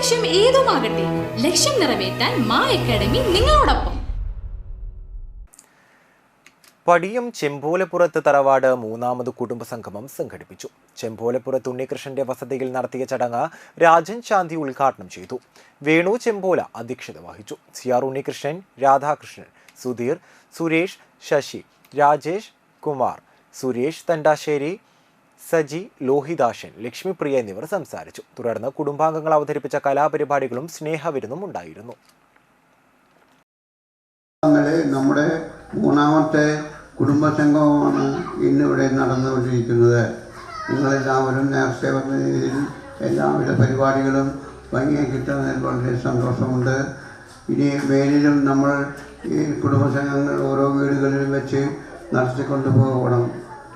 ലക്ഷ്യം ഏതുമാകട്ടെ ലക്ഷ്യം നിറവേറ്റാൻ മാ അക്കാഡമി നിങ്ങളോടൊപ്പം. പടിയം ചെമ്പോലപ്പുറത്ത് തറവാട് മൂന്നാമത് കുടുംബസംഗമം സംഘടിപ്പിച്ചു. ചെമ്പോലപ്പുറത്ത് ഉണ്ണികൃഷ്ണന്റെ വസതിയിൽ നടത്തിയ ചടങ്ങ് രാജൻ ശാന്തി ഉദ്ഘാടനം ചെയ്തു. വേണു ചെമ്പോല അധ്യക്ഷത വഹിച്ചു. സി ആർ ഉണ്ണികൃഷ്ണൻ രാധാകൃഷ്ണൻ സുധീർ സുരേഷ് ശശി രാജേഷ് കുമാർ സുരേഷ് തണ്ടാശ്ശേരി സജി ലോഹിതാശൻ ലക്ഷ്മിപ്രിയ എന്നിവർ സംസാരിച്ചു. തുടർന്ന് കുടുംബാംഗങ്ങൾ അവതരിപ്പിച്ച കലാപരിപാടികളും സ്നേഹവിരുന്നും ഉണ്ടായിരുന്നു നമ്മുടെ മൂന്നാമത്തെ കുടുംബസംഗമമാണ് ഇന്നിവിടെ നടന്നുകൊണ്ടിരിക്കുന്നത്. നിങ്ങളെല്ലാവരും നേരത്തെ വന്നതിൽ എല്ലാവിധ പരിപാടികളും ഭംഗിയായി കിട്ടുന്നതിൽ വളരെ സന്തോഷമുണ്ട്. ഇനി മേലിലും നമ്മൾ ഈ കുടുംബസംഘങ്ങൾ ഓരോ വീടുകളിലും വെച്ച് നടത്തിക്കൊണ്ട് പോകണം